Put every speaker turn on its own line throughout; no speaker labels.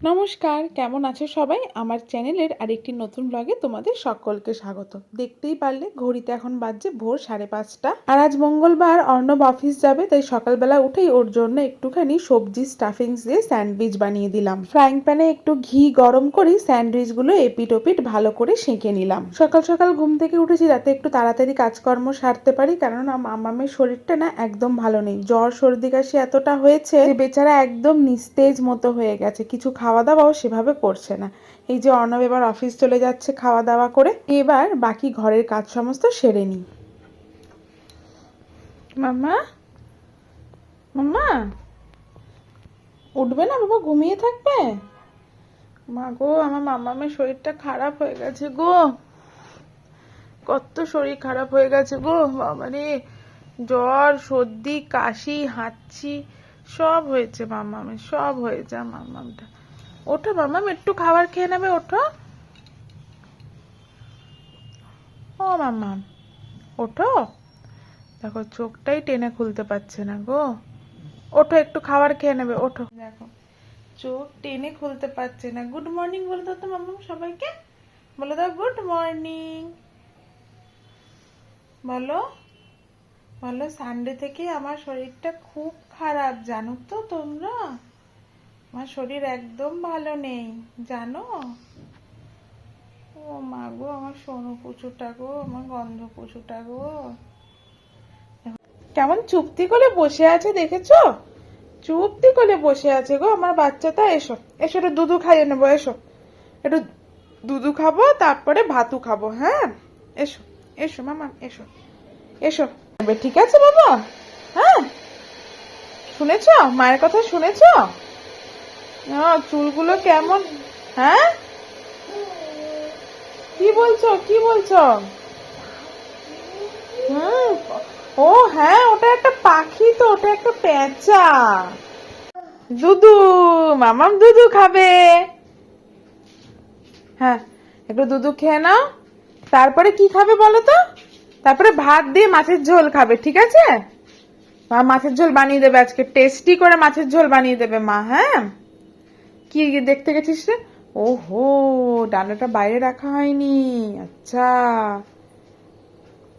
নমস্কার, কেমন আছো সবাই? আমার চ্যানেলের আরেকটি নতুন ব্লগে তোমাদের সকলকে স্বাগত। দেখতেই পারলে ঘড়িতে এখন বাজছে ভোর সাড়ে পাঁচটা। আর আজ মঙ্গলবার অর্ণব অফিস যাবে, তাই সকালবেলা উঠেই ওর জন্য একটুখানি সবজি স্টাফিংস দিয়ে স্যান্ডউইচ বানিয়ে দিলাম। ফ্রাইং প্যানে একটু ঘি গরম করে স্যান্ডউইচগুলো এপিট ওপিট ভালো করে সেঁকে নিলাম। সকাল সকাল ঘুম থেকে উঠেছি যাতে একটু তাড়াতাড়ি কাজকর্ম সারতে পারি কারণ মামামের শরীরটা না একদম ভালো নেই। জ্বর, সর্দি কাশি এতটা হয়েছে বেচারা একদম নিস্তেজ মতো হয়ে গেছে। কিছু খাওয়া দাওয়াও সেভাবে করছে না। এই যে অর্ণব এবার অফিস চলে যাচ্ছে খাওয়া দাওয়া করে, এবার বাকি ঘরের কাজ সমস্ত সেরে নিই। মাম্মা? মাম্মা? উঠবে না বাবা, ঘুমিয়ে থাকবে? মা গো, আমার মামামের শরীরটা খারাপ হয়ে গেছে গো। কত শরীর খারাপ হয়ে গেছে গো, বাবারে। জ্বর, সর্দি, কাশি, হাঁচি, সব হয়েছে মামামের সব হয়েছে মামামটা ওঠো মামা একটু খাবার খেয়ে নেবে, ওঠো। ও মামাম ওঠো। দেখো, চোখটাই টেনে খুলতে পারছে না গো। ওঠো, একটু খাবার খেয়ে নেবে, ওঠো। দেখো, চোখ টেনে খুলতে পারছে না। গুড মর্নিং বলে দাও তো মামাম সবাইকে। বলে দাও, গুড মর্নিং। বলো বলো সানডে থেকে আমার শরীরটা খুব খারাপ, জানো তো তোমরা? আমার শরীর একদম ভালো নেই, জানো? ও মা গো, আমার সোনু পুচুটা গো, আমার গন্ধ পুচুটা গো। কেমন চুপতি করে বসে আছে দেখেছ? চুপতি করে বসে আছে গো, আমার বাচ্চাটা, এসো এসো, একটু দুধু খাইয়ে নেব, এসো। একটু দুধু খাব, তারপরে ভাতু খাব হ্যাঁ? এসো এসো, মামা, এসো এসো। ঠিক আছে বাবা হ্যাঁ? শুনেছ? মায়ের কথা শুনেছ? চুলগুলো কেমন? হ্যাঁ? কি বলছো? কি বলছো? হুম, ও হ্যাঁ ওটা একটা পাখি তো, ওটা একটা পেঁচা দুদু, মামাম দুদু খাবে। হ্যাঁ একটু দুধু খেয়ে নাও। তারপরে কি খাবে বলো তো? তারপরে ভাত দিয়ে মাছের ঝোল খাবে, ঠিক আছে? মা, মাছের ঝোল বানিয়ে দেবে আজকে। টেস্টি করে মাছের ঝোল বানিয়ে দেবে মা হ্যাঁ? কি দেখতে গেছিস রে? ওহো, ডানাটা বাইরে রাখা হয়নি। আচ্ছা।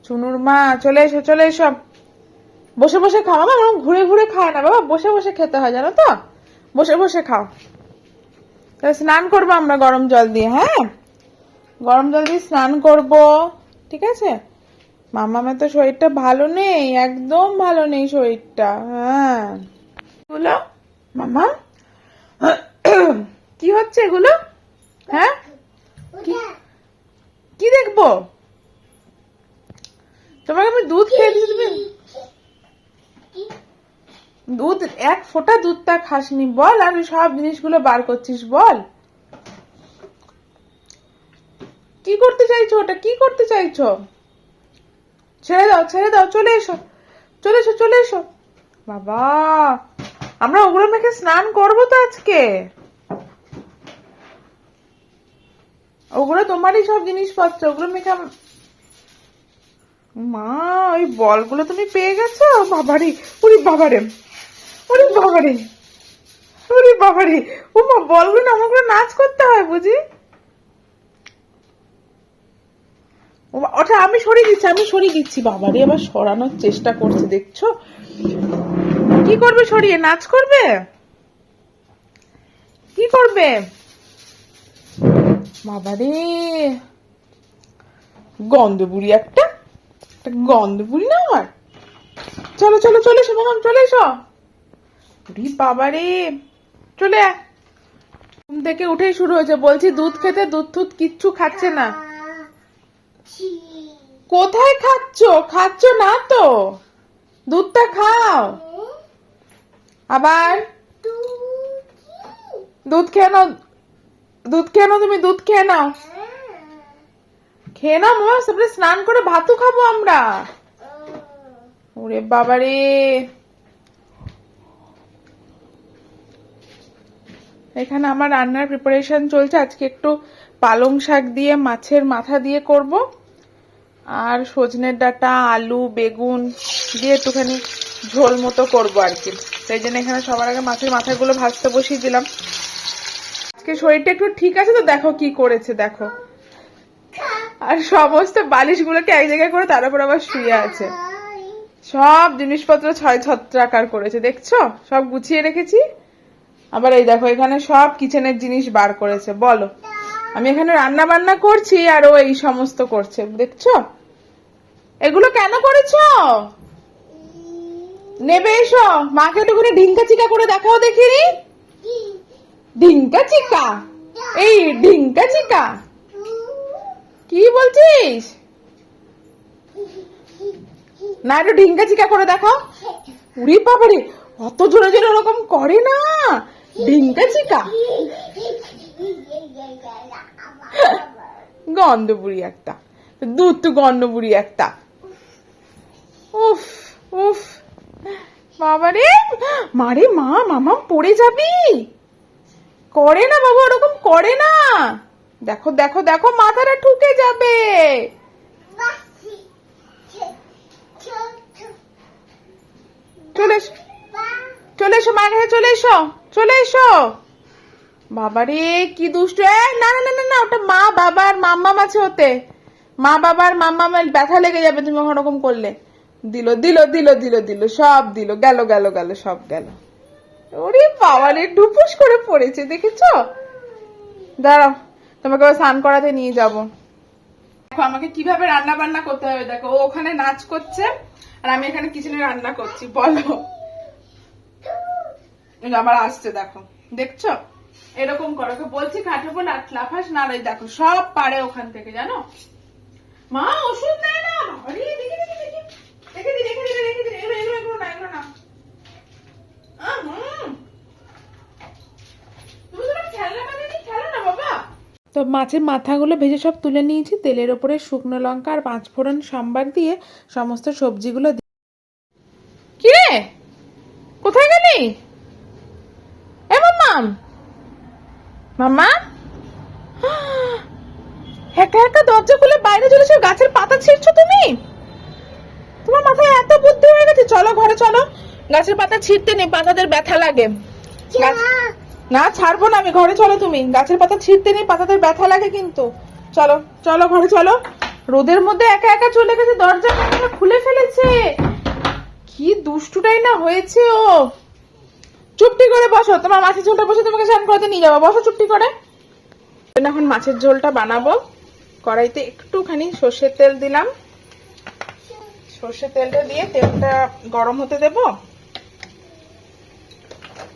চুনুর মা, চলে এসো চলে এসো। বসে বসে খাও। বাবা এরকম ঘুরে ঘুরে খায় না। বাবা, বসে বসে খেতে হয়, জানো তো? বসে বসে খাও। তাহলে স্নান করব আমরা গরম জল দিয়ে হ্যাঁ? গরম জল দিয়ে স্নান করব, ঠিক আছে? মামা মামামের তো শরীরটা ভালো নেই, একদম ভালো নেই শরীরটা হ্যাঁ। মামা। কি হচ্ছে এগুলো? হ্যাঁ? কি- দেখব? তোমাকে আমি দুধ খেয়ে দিচ্ছি তুমি? দুধ এক ফোঁটা দুধটা খাসনি। বল আর সব জিনিসগুলো বার করছিস বল। কি করতে চাইছো ওটা? কি করতে চাইছো? ছেড়ে দাও ছেড়ে দাও চলে এসো। চলে এসো চলে এসো। বাবা আমরা ওগুলো মেখে স্নান করব তো আজকে। ওগুলো তোমারই সব জিনিসপত্র, ওগুলো মেখে মা, ওই বলগুলো তুমি পেয়ে গেছো? বাবারে, ওরে বাবারে ওরে বাবারে ওরে বাবারে। ও মা বলগুলো না আমার করে নাচ করতে হয় বুঝি? ওটা আমি সরিয়ে দিচ্ছি, আমি সরিয়ে দিচ্ছি। বাবারে আবার সরানোর চেষ্টা করছে, দেখছ? কি করবে সরিয়ে? নাচ করবে? কি করবে? বাবারে। গন্ধ বুড়ি একটা গন্ধ বুড়ি না আমার? চলো চলো, চলে এসো চলে এসো। উরি বাবারে। চলে ঘুম থেকে উঠেই শুরু হয়েছে, বলছি দুধ খেতে, দুধ টুধ কিচ্ছু খাচ্ছে না। কোথায় খাচ্ছ? খাচ্ছ না তো। দুধটা খাও। আবার? দুধ খেয়ে নাও। দুধ খেয়ে নাও, তুমি দুধ খেয়ে নাও। খেয়ে নাও মামা স্নান করে ভাতও খাব আমরা। ওরে বাবারে। এখানে আমার রান্নার প্রিপারেশন চলছে, আজকে একটু পালং শাক দিয়ে, মাছের মাথা দিয়ে করব। আর সজনের ডাঁটা, আলু, বেগুন দিয়ে একটুখানি ঝোল মতো করব আর কি। সেই জন্য এখানে সবার আগে মাছের মাথাগুলো ভাজতে বসিয়ে দিলাম। আজকে শরীরটা একটু ঠিক আছে তো? দেখো কি করেছে, দেখো। আর সমস্ত বালিশগুলোকে এক জায়গায় করে তার উপর আবার শুয়ে আছে। সব জিনিসপত্র ছয় ছত্রাকার করেছে, দেখছ? সব গুছিয়ে রেখেছি। আবার এই দেখো, এখানে সব কিচেনের জিনিস বার করেছে, বলো। আমি এখানে রান্না বান্না করছি আর ও এই সমস্ত করছে, দেখছ? এগুলো কেন করেছ? নেবে এসো। মাকে একটু করে ঢিঙ্কা চিকা করে দেখাও দেখিনি? ঢিঙ্কা চিকা? এই ঢিঙ্কা চিকা? কি বলছিস? না, একটু ঢিঙ্কা চিকা করে দেখাও উড়ি বাবারে, অত জোরে জোরে ওরকম করে না। ঢিঙ্কা চিকা? গন্ধ বুড়ি একটা। দুধ তো গন্ধ বুড়ি একটা। উফ উফ। বাবারে, মারে মা মামা পড়ে যাবি। করে না বাবা, ওরকম করে না। দেখো দেখো দেখো, মাথাটা ঠুকে যাবে। চলে এসো, চলে মায়ের কাছে, চলে এসো চলে এসো। বাবারে, কি দুষ্ট। না না না না ওটা মা বাবার মাম্মাম আছে ওতে। মা বাবার মাম্মামের ব্যথা লেগে যাবে তুমি ওরকম করলে। দিল দিল দিল দিল দিল, সব দিল, গেল গেল গেল, সব গেল। ওরে বাবারে ডুপুস করে পড়েছে দেখেছ দাঁড়াও তোমাকে স্নান করাতে নিয়ে যাব দেখো আমাকে কীভাবে রান্না বান্না করতে হবে দেখো ও ওখানে নাচ করছে আর আমি এখানে কিচেনে রান্না করছি বলো আবার আসছে দেখো দেখছ এরকম করো ওকে বলছি উপর লাট- লাফাস না রে দেখো সব পারে ওখান থেকে জানো মা ওষুধ নেয় না বাবারে, দেখি দেখি দেখি দেখে দি দেখে দি দেখে দি এগুলো এগুলো এগুলো না এগুলো না আহ, হুম। তুমি তো আমার খেলনা বানিয়ে খেলো না বাবা তো মাছের মাথাগুলো ভেজে সব তুলে নিয়েছি। তেলের ওপরে শুকনো লঙ্কা আর পাঁচ ফোড়ন সম্বার দিয়ে সমস্ত সবজিগুলো দি- কি রে? কোথায় গেলি? এ মাম্মাম মাম্মা! একা একা দরজা খুলে বাইরে চলে এসে গাছের পাতা ছিঁড়ছো তুমি? তোমার মাথায় এত বুদ্ধি হয়ে গেছে। চলো ঘরে চলো। গাছের পাতা ছিঁড়তে নেই পাতাদের ব্যথা লাগে। গাছ- না, ছাড়বো না আমি, ঘরে চলো তুমি। গাছের পাতা ছিঁড়তে নেই পাতাদের ব্যথা লাগে কিন্তু। চলো চলো, ঘরে চলো। রোদের মধ্যে একা একা চলে গেছে, দরজা খুলে ফেলেছে। কি দুষ্টুটাই না হয়েছে ও। চুপটি করে বসো, তোমার মাছের ঝোলটা বসে তোমাকে স্নান করতে নিয়ে যাব। বসো চুপটি করে। এখন মাছের ঝোলটা বানাবো। কড়াইতে একটুখানি সর্ষের তেল দিলাম। সর্ষের তেলটা দিয়ে তেলটা গরম হতে দেবো।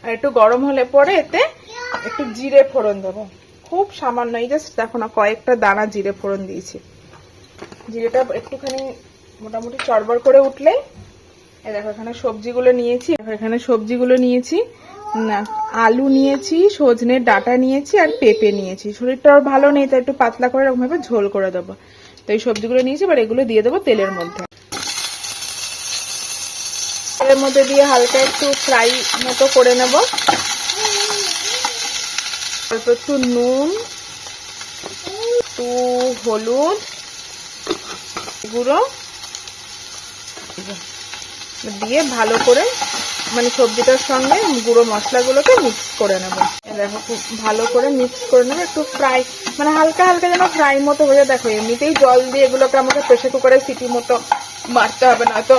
আর একটু গরম হলে পরে এতে একটু জিরে ফোড়ন দেবো। খুব সামান্য, এই জাস্ট দেখো না, কয়েকটা দানা জিরে ফোড়ন দিয়েছি। জিরেটা একটুখানি মোটামুটি চড়বড় করে উঠলে এই দেখো এখানে সবজিগুলো নিয়েছি। এখানে সবজিগুলো নিয়েছি না আলু নিয়েছি, সজনে ডাটা নিয়েছি আর পেঁপে নিয়েছি। শরীরটা আর ভালো নেই, তাই একটু পাতলা করে এরকমভাবে ঝোল করে দেবো। তো এই সবজিগুলো নিয়েছি, এবার এগুলো দিয়ে দেবো তেলের মধ্যে। তেলের মধ্যে দিয়ে হালকা একটু ফ্রাই মতো করে নেব। অল্প একটু নুন, একটু হলুদ গুঁড়ো দিয়ে ভালো করে মানে সবজিটার সঙ্গে গুঁড়ো মশলাগুলোকে মিক্স করে নেব। দেখো খুব ভালো করে মিক্স করে নেব, একটু ফ্রাই মানে হালকা হালকা যেন ফ্রাই মতো হয়ে দেখো, এমনিতেই জল দিয়ে এগুলোকে আমাকে প্রেশার কুকারে সিটি মতো মারতে হবে না তো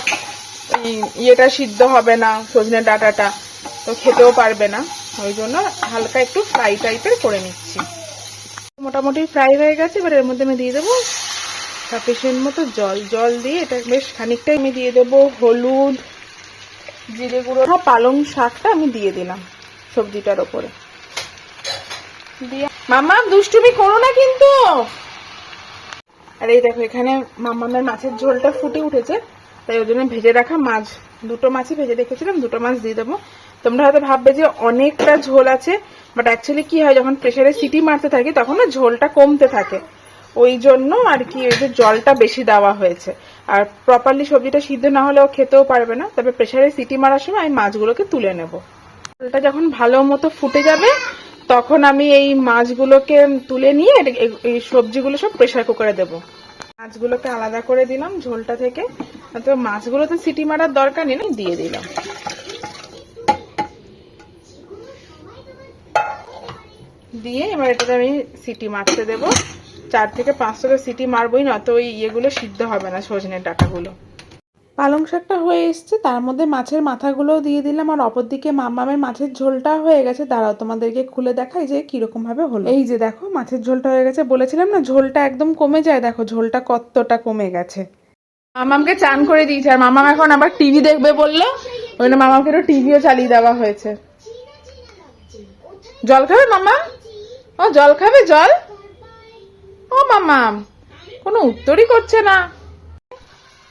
ইয়েটা সিদ্ধ হবে না, সজনে ডাটাটা, তো খেতেও পারবে না। ওই জন্য হালকা একটু ফ্রাই টাইপের করে নিচ্ছি। মোটামুটি ফ্রাই হয়ে গেছে, এবার এর মধ্যে আমি দিয়ে দেবো সাফিসিয়েন্ট মতো জল। জল দিয়ে এটা বেশ খানিকটাই আমি দিয়ে দেবো হলুদ, জিরে গুঁড়ো সব পালং শাকটা আমি দিয়ে দিলাম সবজিটার ওপরে। দিয়ে মামা দুষ্টুমি করো না কিন্তু। আর এই দেখো, এখানে মামামের মাছের ঝোলটা ফুটে উঠেছে। তাই ওই জন্য ভেজে রাখা মাছ। দুটো মাছই ভেজে রেখেছিলাম, দুটো মাছ দিয়ে দেবো। তোমরা হয়তো ভাববে যে অনেকটা ঝোল আছে বাট অ্যাকচুয়ালি কি হয়, যখন প্রেশারে সিটি মারতে থাকি, তখন না ঝোলটা কমতে থাকে। ওই জন্য আর কি ওই যে জলটা বেশি দেওয়া হয়েছে। আর প্রপারলি সবজিটা সিদ্ধ না হলেও খেতেও পারবে না, তবে প্রেশারে সিটি মারার সময় আমি মাছগুলোকে তুলে নেব। ঝোলটা যখন ভালো মতো ফুটে যাবে, তখন আমি এই মাছগুলোকে তুলে নিয়ে এই সবজিগুলো সব প্রেশার কুকারে দেবো। মাছগুলোকে আলাদা করে দিলাম ঝোলটা থেকে। তো মাছগুলো তো সিটি মারার দরকার নেই দিয়ে দিলাম। দিয়ে এবার এটাতে আমি সিটি মারতে দেবো। চার থেকে পাঁচটা সিটি মারবোই না, তো ওই ইয়েগুলো সিদ্ধ হবে না সজনের ডাটাগুলো। পালং শাকটা হয়ে এসছে, তার মধ্যে মাছের মাথাগুলোও দিয়ে দিলাম, আর অপর দিকে মামামের মাছের ঝোলটা হয়ে গেছে। দাঁড়াও, তোমাদেরকে খুলে দেখাই যে কীরকম ভাবে হলো। এই যে দেখো, মাছের ঝোলটা হয়ে গেছে, বলেছিলাম না ঝোলটা একদম কমে যায়, দেখো ঝোলটা কতটা কমে গেছে। মামামকে চান করে দিয়েছে, আর মামাম এখন আবার টিভি দেখবে বলল, ওই জন্য মামাকে একটু টিভিও চালিয়ে দেওয়া হয়েছে। জল খাবে মামা ও, জল খাবে জল? ও মামাম কোনো উত্তরই করছে না।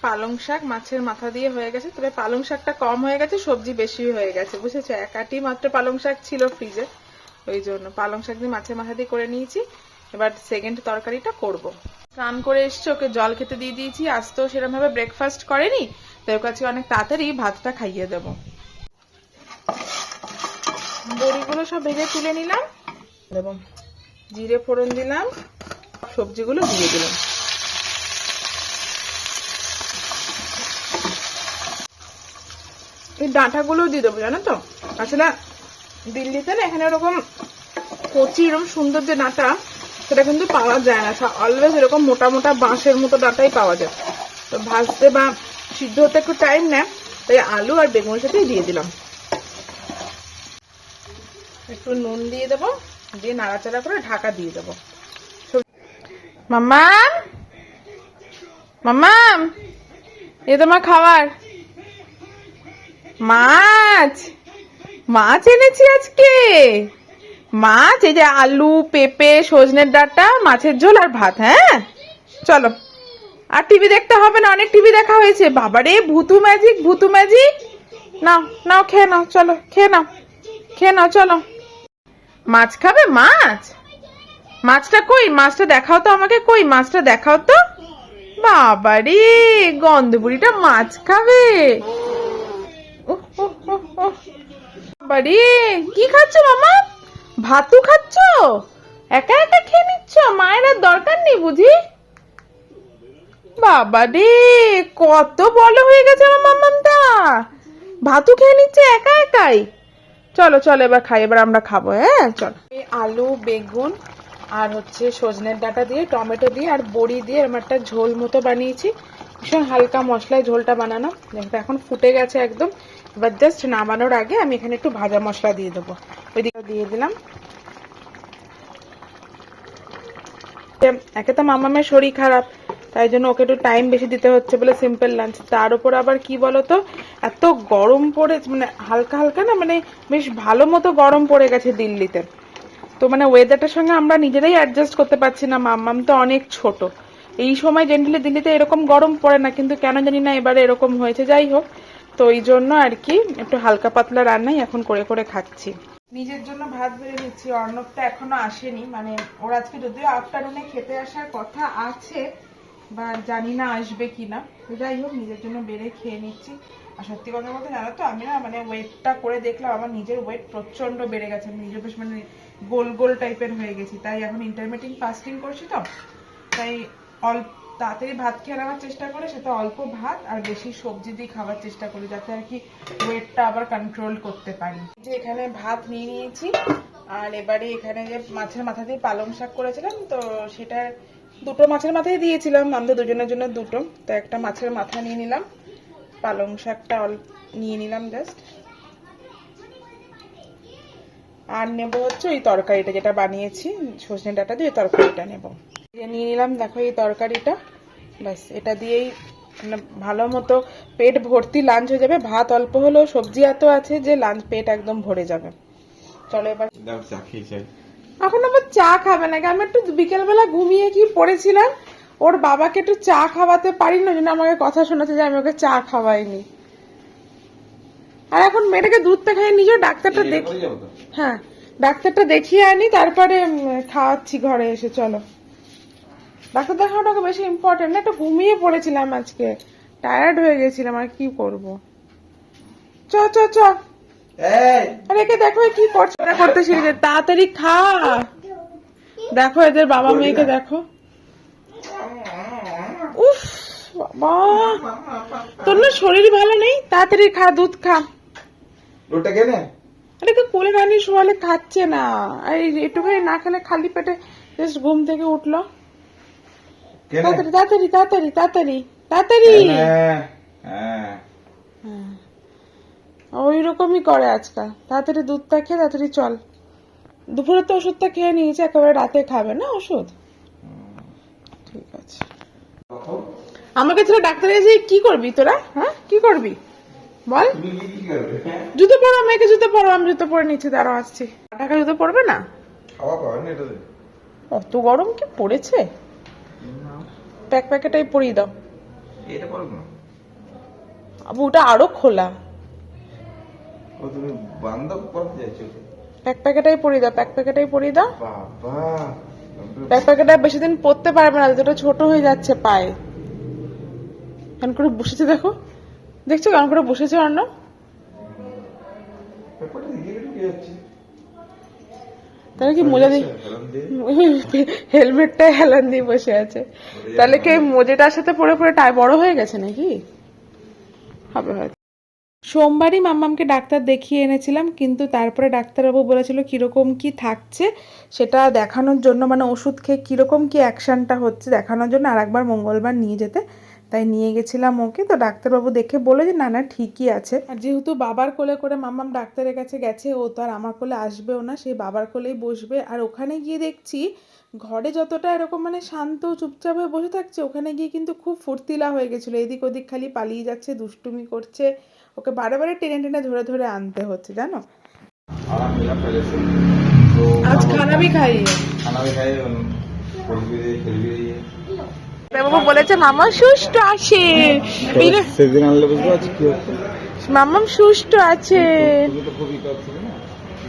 পালং শাক মাছের মাথা দিয়ে হয়ে গেছে, তবে পালং শাকটা কম হয়ে গেছে, সবজি বেশি হয়ে গেছে, বুঝেছ? এক আটি মাত্র পালং শাক ছিল ফ্রিজে ওই জন্য পালং শাক দিয়ে মাছের মাথা দিয়ে করে নিয়েছি। এবার সেকেন্ড তরকারিটা করব। স্নান করে এসছে, ওকে জল খেতে দিয়ে দিয়েছি, আজ তো সেরকম ভাবে ব্রেকফাস্ট করেনি, তাই ওর কাছে অনেক তাড়াতাড়ি ভাতটা খাইয়ে দেব। বড়িগুলো সব ভেজে তুলে নিলাম দেব জিরে ফোড়ন দিলাম, সবজিগুলো দিয়ে দিলাম। এই ডাঁটাগুলোও দিয়ে দেবো, জানো তো? আসলে দিল্লিতে না এখানে ওরকম কচি, এরকম সুন্দর যে ডাঁটা, সেটা কিন্তু পাওয়া যায় না। অলওয়েজ এরকম মোটা মোটা বাঁশের মতো ডাঁটাই পাওয়া যায়। তো ভাজতে বা সিদ্ধ হতে একটু টাইম নেয়, তাই আলু আর বেগুনের সাথেই দিয়ে দিলাম। একটু নুন দিয়ে দেবো, দিয়ে নাড়াচাড়া করে ঢাকা দিয়ে দেবো। মাম্মাম! মাম্মাম! এ তোমার খাবার। মাছ। মাছ এনেছি আজকে। মাছ, এই যে আলু, পেঁপে, সজনের ডাঁটা, মাছের ঝোল আর ভাত হ্যাঁ? চলো। আর টিভি দেখতে হবে না, অনেক টিভি দেখা হয়েছে। বাবারে, ভুতু ম্যাজিক ভুতু ম্যাজিক নাও নাও, খেয়ে নাও, চলো, খেয়ে নাও খেয়ে নাও, চলো। মাছ খাবে? মাছ? মাছটা কই? মাছটা দেখাও তো আমাকে কই? মাছটা দেখাও তো? বাবারে গন্ধবুড়িটা মাছ খাবে। বাবারে কি খাচ্ছ মামা? ভাতু খাচ্ছ? একা একা খেয়ে নিচ্ছ? মায়ের আর দরকার নেই বুঝি? বাবা কত বড় হয়ে গেছে আমার মাম্মামটা ভাতু খেয়ে নিচ্ছে একা একাই। চলো চলো, এবার খাই, এবার আমরা খাব হ্যাঁ? চলো। আলু, বেগুন আর হচ্ছে সজনের ডাঁটা দিয়ে, টমেটো দিয়ে আর বড়ি দিয়ে এরকম একটা ঝোল মতো বানিয়েছি। ভীষণ হালকা মশলায় ঝোলটা বানানো। দেখো এখন ফুটে গেছে একদম। এবার জাস্ট নামানোর আগে আমি এখানে একটু ভাজা মশলা দিয়ে দেবো। ওইদিকে দিয়ে দিলাম। একে তো মামামের শরীর খারাপ, তাই জন্য ওকে একটু টাইম বেশি দিতে হচ্ছে বলে সিম্পল লাঞ্চ তার উপর আবার কি বলতো? এত গরম পড়ে মানে হালকা হালকা না মানে বেশ ভালো মতো গরম পড়ে গেছে দিল্লিতে। তো মানে ওয়েদারটার সঙ্গে আমরা নিজেরাই অ্যাডজাস্ট করতে পারছি না মাম্মাম তো অনেক ছোট। এই সময় জেনারেলি দিল্লিতে এরকম গরম পড়ে না, কিন্তু কেন জানি না এবারে এরকম হয়েছে। যাই হোক তো এই জন্য আর কি একটু হালকা পাতলা রান্নাই এখন করে করে খাচ্ছি। নিজের জন্য ভাত বেড়ে নিচ্ছি, অর্ণবটা এখনও আসেনি। মানে ওর আজকে যদিও আফটারনুনে খেতে আসার কথা আছে, বা জানি না আসবে কিনা। তো যাই হোক, নিজের জন্য বেড়ে খেয়ে নিচ্ছি। আর সত্যি কথা বলতে জানো তো, আমি না মানে ওয়েটটা করে দেখলাম, আমার নিজের ওয়েট প্রচণ্ড বেড়ে গেছে। আমি নিজে বেশ মানে গোল গোল টাইপের হয়ে গেছি। তাই এখন ইন্টারমিডিয়েট ফাস্টিং করছি তো, তাই অল্প তাড়াতাড়ি ভাত খেয়ে নেওয়ার চেষ্টা করে, সেটা অল্প ভাত আর বেশি সবজি দিয়ে খাওয়ার চেষ্টা করি যাতে আর কি ওয়েটটা আবার কন্ট্রোল করতে পারি। যে এখানে ভাত নিয়ে নিয়েছি, আর এবারে এখানে যে মাছের মাথা দিয়ে পালং শাক করেছিলাম, তো সেটা দুটো মাছের মাথায় দিয়েছিলাম আমাদের দুজনের জন্য দুটো, তো একটা মাছের মাথা নিয়ে নিলাম, পালং শাকটা নিয়ে নিলাম জাস্ট আর নেব হচ্ছে ওই তরকারিটা যেটা বানিয়েছি, সজনে ডাটা দিয়ে তরকারিটা নেব। নিয়ে নিলাম দেখো এই তরকারিটা। ব্যাস এটা দিয়েই মানে ভালো মতো পেট ভর্তি লাঞ্চ হয়ে যাবে। ভাত অল্প হলেও সবজি এত আছে যে লাঞ্চ পেট একদম ভরে যাবে। চলো এবার
দাও চা খেয়ে
এখন আবার চা খাবে নাকি? আমি একটু বিকেলবেলা ঘুমিয়ে কি পড়েছিলাম। ওর বাবাকে একটু চা খাওয়াতে পারি না জন্য আমাকে কথা শোনাচ্ছে যে আমি ওকে চা খাওয়াইনি। আর এখন মেয়েটাকে দুধটা খাইয়ে নিজেও ডাক্তারটা দেখ হ্যাঁ ডাক্তারটা দেখিয়ে আনি তারপরে খাওয়াচ্ছি ঘরে এসে চলো। ডাক্তার দেখানোটা বেশি ইম্পর্টেন্ট না একটু ঘুমিয়ে পড়েছিলাম আজকে। টায়ার্ড হয়ে গেছিলাম আর কি করব? চ চ চ। আর দেখো কি করছে। করতে শিখেছে তাড়াতাড়ি খা। দেখো এদের বাবা মেয়েকে দেখো। উফ বাবা। তোর না শরীর ভালো নেই? তাড়াতাড়ি খা দুধ খা।
লোটা কেনে
আরে তো কোলে না নিয়ে শোয়ালে খাচ্ছে না। আর এই একটুখানি না খেলে খালি পেটে জাস্ট ঘুম থেকে উঠল। তাড়াতাড়ি তাড়াতাড়ি তাড়াতাড়ি তাড়াতাড়ি তাড়াতাড়ি।
হ্যাঁ। হ্যাঁ।
ওই রকমই করে আজকাল। তাড়াতাড়ি দুধটা খেয়ে তাড়াতাড়ি চল। দুপুরে তো ওষুধটা খেয়ে নিয়েছে একেবারে রাতে খাবে না ওষুধ? ঠিক আছে। আমাকে ছেড়ে ডাক্তারে এসে কি করবি তোরা? হ্যাঁ? কি করবি? বল। জুতো পরো মেয়েকে জুতো পরো আমি জুতো পরে নিচ্ছি দাঁড়াও আসছি। টাকা জুতো পরবে না? অত গরম কি পড়েছে? প্যাক প্যাকেটাই পরিয়ে দাও।
এটা পারব না
আবু ওটা আরও খোলা।
ও তুমি বান্ধব করতে যাচ্ছো
প্যাক প্যাকেটাই পরিয়ে দাও প্যাক প্যাকেটাই পরিয়ে দাও।
বাবা
প্যাক প্যাকেটটা বেশি দিন পরতে পারবে না দুটো ছোট হয়ে যাচ্ছে পায়ে। কেমন করে বসেছে দেখো। দেখছ কেমন করে বসেছে অন্য
ব্যাপারটা দিকে যাচ্ছে।
তাহলে কি মোজা দিয়ে। হেলমেটটা হেলান দিয়ে বসে আছে। তাহলে কি মোজেটার সাথে পরে পরে টাই বড় হয়ে গেছে নাকি? হবে হয়তো। সোমবারই মাম্মামকে ডাক্তার দেখিয়ে এনেছিলাম কিন্তু তারপরে ডাক্তারবাবু বলেছিল কীরকম কি থাকছে সেটা দেখানোর জন্য মানে ওষুধ খেয়ে কীরকম কি অ্যাকশনটা হচ্ছে দেখানোর জন্য আরেকবার মঙ্গলবার নিয়ে যেতে। তাই নিয়ে গেছিলাম ওকে। তো ডাক্তারবাবু দেখে বলে যে না না ঠিকই আছে। আর যেহেতু বাবার কোলে করে মাম্মাম ডাক্তারের কাছে গেছে ও তো আর আমার কোলে আসবেও না সেই বাবার কোলেই বসবে। আর ওখানে গিয়ে দেখছি ঘরে যতটা এরকম মানে শান্ত চুপচাপ হয়ে বসে থাকছে ওখানে গিয়ে কিন্তু খুব ফুর্তিলা হয়ে গেছিল। এদিক ওদিক খালি পালিয়ে যাচ্ছে দুষ্টুমি করছে। ওকে বারে বারে টেনে টেনে ধরে ধরে আনতে হচ্ছে জানো? আজ খানা
ভি খানা ভি খেলবি
বাবু মামা সুস্থ আছে।
সেদিন আনলে বুঝব আজ কি হচ্ছে।
মামাম সুস্থ আছে।
তুমি তো খুবই কাজ ছিল না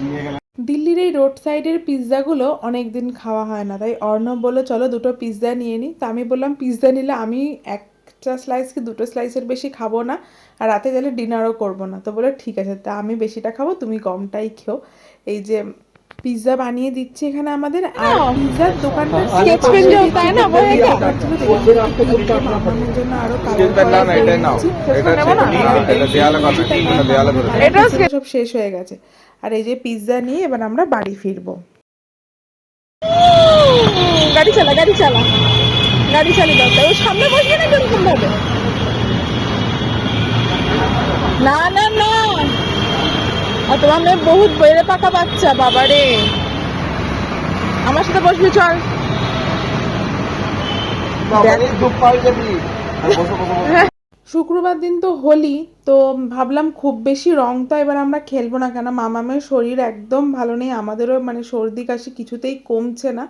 নিয়ে গেলাম
দিল্লির এই রোড সাইডের পিৎজাগুলো অনেক দিন খাওয়া হয় না। তাই অর্ণব বলল চলো দুটো পিৎজা নিয়ে নিই তা আমি বললাম পিৎজা নিলে আমি একটা স্লাইস কি দুটো স্লাইসের বেশি খাব না আর রাতে গেলে ডিনারও করব না। তো বলে ঠিক আছে তা আমি বেশিটা খাব তুমি কমটাই খেও। এই যে পিৎজা বানিয়ে দিচ্ছে এখানে আমাদের। আর পিৎজার দোকানটা স্কেচ পেন তাই না মামার জন্য আরও
চিন্তা না না এটাই নাও এটা এটা দেয়ালে কথা এটা দেয়ালে ধরে
এটাও সব শেষ হয়ে গেছে। আর এই যে পিৎজা নিয়ে এবার আমরা বাড়ি ফিরবো। গাড়ি চালা গাড়ি চালা। গাড়ি চালিয়ে দাও। ও সামনে বসবে না ভাবে না না আর তোমার মেয়ে বহুত বেড়ে পাকা বাচ্চা বাবারে। আমার সাথে বসবি চল।
বসো
শুক্রবার দিন তো হোলি তো ভাবলাম খুব বেশি রং তো এবার আমরা খেলব না কেন মামামের শরীর একদম ভালো নেই আমাদেরও মানে সর্দি কাশি কিছুতেই কমছে না।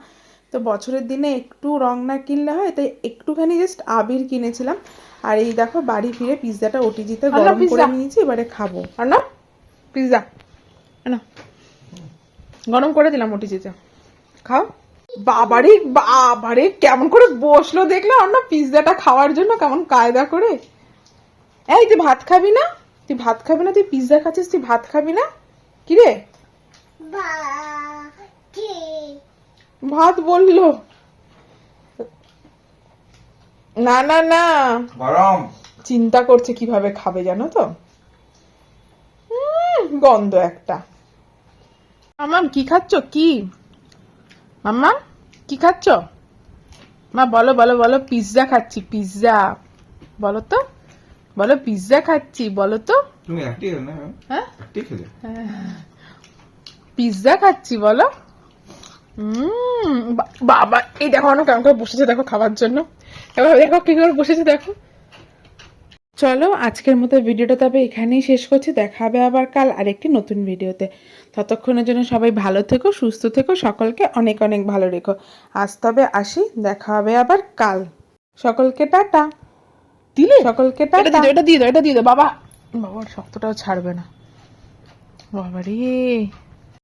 তো বছরের দিনে একটু রং না কিনলে হয় তাই একটুখানি জাস্ট আবির কিনেছিলাম। আর এই দেখো বাড়ি ফিরে পিৎজাটা ওটিজিতে গরম করে নিয়েছি এবারে খাব। আর না পিৎজা না গরম করে দিলাম ওটিজিতে। খাও। বাবারে বাবারে কেমন করে বসল দেখলে? না পিৎজাটা খাওয়ার জন্য কেমন কায়দা করে। এই তুই ভাত খাবি না? তুই ভাত খাবি না? তুই পিৎজা খাচ্ছিস তুই ভাত খাবি না? কি রে ভাত বলল। না না না।
গরম।
চিন্তা করছে কীভাবে খাবে জানো তো? গন্ধ একটা। মামাম কি খাচ্ছ? কি? মাম্মা কি খাচ্ছ? মা বলো বলো বলো পিৎজা খাচ্ছি পিৎজা বলো তো বলো পিৎজা খাচ্ছি বলো তো।
তুমি একটি না?
হ্যাঁ?
একটি খেলে?
পিৎজা খাচ্ছি বলো। উম, বাবা এই দেখো অনেক কেমন করে বসেছে দেখো খাবার জন্য। এবার দেখো কি করে বসেছে দেখো। চলো আজকের মতো ভিডিওটা তবে এখানেই শেষ করছি। দেখা হবে আবার কাল আরেকটি নতুন ভিডিওতে। ততক্ষণের জন্য সবাই ভালো থেকো সুস্থ থেকো সকলকে অনেক অনেক ভালো রেখো। আজ তবে আসি দেখা হবে আবার কাল। সকলকে টাটা। দিলে? সকলকে টাটা। এটা দিয়ে দাও এটা দিয়ে দাও বাবা। বাবার শক্তটাও ছাড়বে না। বাবা রে